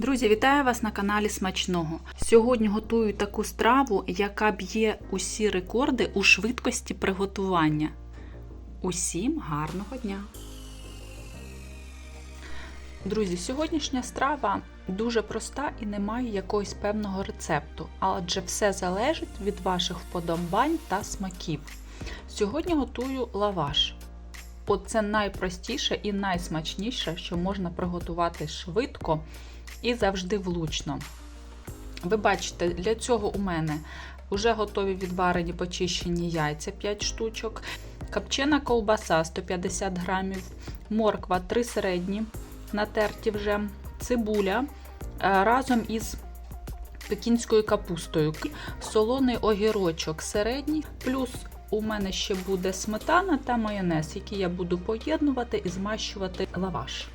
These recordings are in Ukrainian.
Друзі, вітаю вас на каналі Смачного. Сьогодні готую таку страву, яка б'є усі рекорди у швидкості приготування. Усім гарного дня! Друзі, сьогоднішня страва дуже проста і не має якогось певного рецепту, адже все залежить від ваших вподобань та смаків. Сьогодні готую лаваш. От це найпростіше і найсмачніше, що можна приготувати швидко і завжди влучно. Ви бачите, для цього у мене вже готові відварені почищені яйця 5 штучок, копчена ковбаса 150 грамів, морква 3 середні, натерті вже, цибуля е, разом із пекінською капустою, солоний огірочок середній, плюс у мене ще буде сметана та майонез, який я буду поєднувати і змащувати лаваш.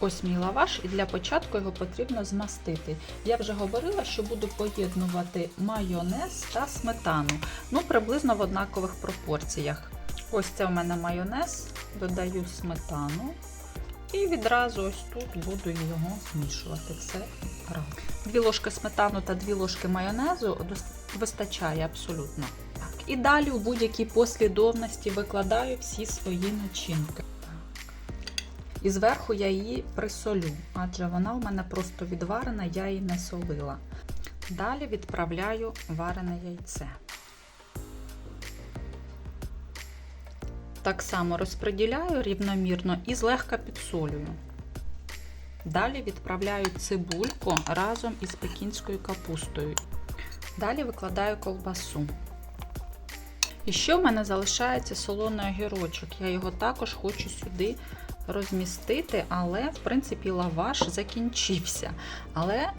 Ось мій лаваш, і для початку його потрібно змастити. Я вже говорила, що буду поєднувати майонез та сметану, ну приблизно в однакових пропорціях. Ось це у мене майонез, додаю сметану і відразу ось тут буду його змішувати. Все разом. Дві ложки сметану та дві ложки майонезу вистачає абсолютно. І далі у будь-якій послідовності викладаю всі свої начинки. І зверху я її присолю, адже вона у мене просто відварена, я її не солила. Далі відправляю варене яйце. Так само розподіляю рівномірно і злегка підсолюю. Далі відправляю цибульку разом із пекінською капустою. Далі викладаю ковбасу. І ще в мене залишається солоний огірочок. Я його також хочу сюди розмістити, але, в принципі, лаваш закінчився. Але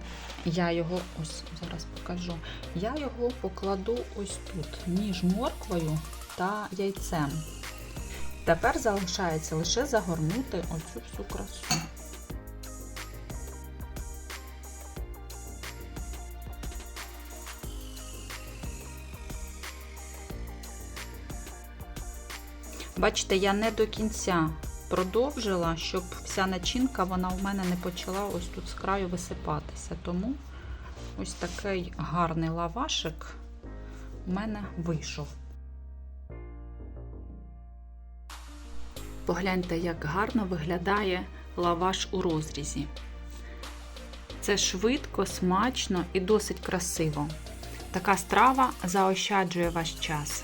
я його, ось зараз покажу, я його покладу ось тут, між морквою та яйцем. Тепер залишається лише загорнути оцю всю красу. Бачите, я не до кінця продовжила, щоб вся начинка вона у мене не почала ось тут з краю висипатися. Тому ось такий гарний лавашик у мене вийшов. Погляньте, як гарно виглядає лаваш у розрізі. Це швидко, смачно і досить красиво. Така страва заощаджує ваш час.